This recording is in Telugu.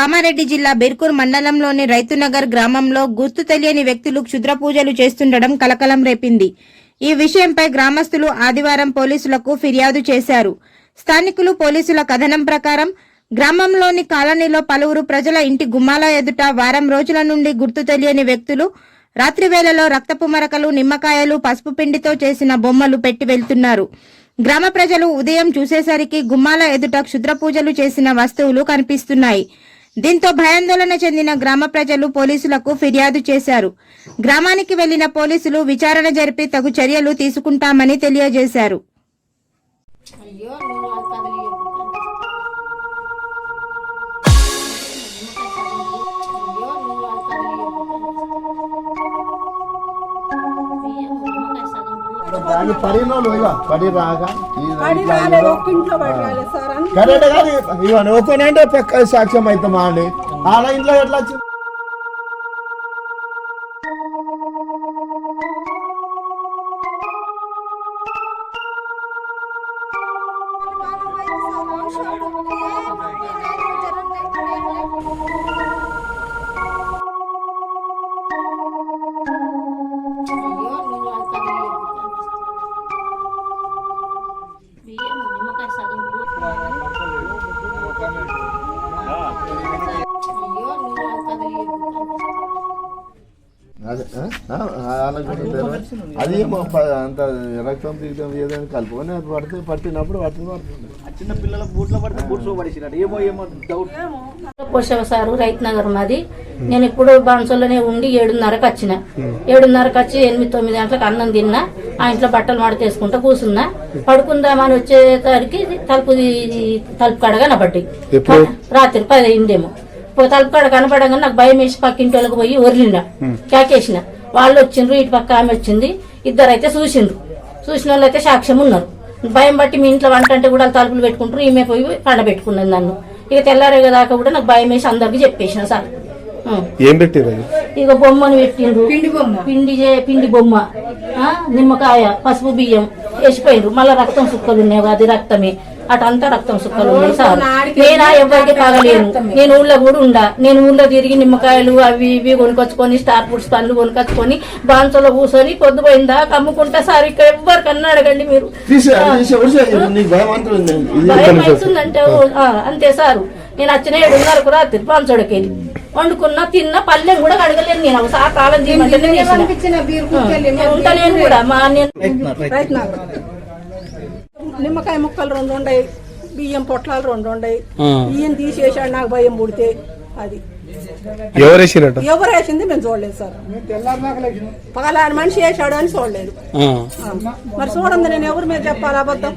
కామారెడ్డి జిల్లా బెర్కూర్ మండలంలోని రైతునగర్ గ్రామంలో గుర్తు తెలియని వ్యక్తులు క్షుద్ర పూజలు చేస్తుండడం కలకలం రేపింది. ఈ విషయంపై గ్రామస్తులు ఆదివారం పోలీసులకు ఫిర్యాదు చేశారు. స్థానికులు పోలీసుల కథనం ప్రకారం గ్రామంలోని కాలనీలో పలువురు ప్రజల ఇంటి గుమ్మాల ఎదుట వారం రోజుల నుండి గుర్తు తెలియని వ్యక్తులు రాత్రి వేళలో రక్తపు మరకలు నిమ్మకాయలు పసుపు పిండితో చేసిన బొమ్మలు పెట్టి వెళ్తున్నారు. గ్రామ ప్రజలు ఉదయం చూసేసరికి గుమ్మాల ఎదుట క్షుద్ర పూజలు చేసిన వస్తువులు కనిపిస్తున్నాయి. దీంతో భయాందోళన చెందిన గ్రామ ప్రజలు పోలీసులకు ఫిర్యాదు చేశారు. గ్రామానికి వెళ్ళిన పోలీసులు విచారణ జరిపి తగు చర్యలు తీసుకుంటామని తెలియజేశారు. ఇంట్లో పడి రాలేదు సార్ అన్ని కరెక్ట్ కానీ ఇవన్నీ ఒక్కనంటే పక్క సాక్ష్యం అవుతామా అండి అలా ఇంట్లో ఎట్లా వచ్చింది Ayun, mga kadalibo. అదే ఏమో అంత రక్తం తీయడం ఏదైనా కలుపుకొని అది పడితే పట్టినప్పుడు పట్టిన పడుతుంది చిన్న పిల్లల బూట్లో పడితే బూట్స్ పడేసినట్టు. ఏమో ఏమో డౌట్ పోషవ సారు రైతు నగర్ మాది. నేను ఇప్పుడు బాన్సోలోనే ఉండి ఏడున్నరకు వచ్చిన. ఏడున్నరకు వచ్చి ఎనిమిది తొమ్మిది గంటలకు అన్నం తిన్నా. ఆ ఇంట్లో బట్టలు మడతేసుకుంటా కూర్చున్నా పడుకుందామని వచ్చేసరికి తలుపు తలుపు కాడ కనబడ్డాయి రాత్రి పది అయిందేమో తలుపు కాడ కనపడగానే నాకు భయం వేసి పక్కింటి వాళ్ళకి పోయి ఒరిలిండా కేకేసిన. వాళ్ళు వచ్చిండ్రు ఇటు పక్క ఆమె వచ్చింది ఇద్దరు అయితే చూసిండ్రు. చూసిన వాళ్ళు అయితే సాక్ష్యం ఉన్నారు భయం బట్టి మీ ఇంట్లో వంట అంటే కూడా వాళ్ళు తలుపులు పెట్టుకుంటారు ఈమె పోయి పండబెట్టుకున్నది నన్ను. ఇక తెల్లారేగా దాకా కూడా నాకు భయం వేసి అందరికి చెప్పేసిన సార్. ఏం పెట్టిరు ఇక బొమ్మను పెట్టిండ్రు. పిండి బొమ్మ. పిండి చే- పిండి బొమ్మ. ఆ, నిమ్మకాయ పసుపు బియ్యం వేసిపోయిండ్రు. మళ్ళా రక్తం సుక్కలు ఉన్నాయి అది రక్తమే. అటంతా రక్తం సుక్కలు ఉన్నాయి సార్. నేనా ఎవరికి తాగలేను. నేను ఊళ్ళో కూడా ఉండా. నేను ఊళ్ళో తిరిగి నిమ్మకాయలు అవి ఇవి కొనుకొచ్చుకొని స్టార్ ఫుడ్స్ పండ్లు కొనుకొచ్చుకొని బాన్సలో కూర్చొని పొద్దుపోయిందా కమ్ముకుంటా సార్. ఇక్కడ ఎవరికన్నా అడగండి మీరు. భయం అంతా ఉంది ఇది భయం అవుతుందంటే ఆ, అంతే సారు. నేను వచ్చిన ఏడున్నరకు రాత్రి పాంచోడకి వెళ్ళి వండుకున్నా తిన్నా పల్లెం కూడా కడగలేను నేను. ఒక సార్ కాలం ఉంటాను కూడా. మా నేను రైతు నాకు నిమ్మకాయ ముక్కలు రెండు ఉండయి బియ్యం పొట్లాలు రెండు ఉండయి. బియ్యం తీసేసాడు నాకు భయం పుడితే అది. ఎవరు వేసింది మేము చూడలేదు సార్. పగలాని మనిషి వేసాడు అని చూడలేదు. మరి చూడండి నేను ఎవరి మీద చెప్పాలి అబద్ధం?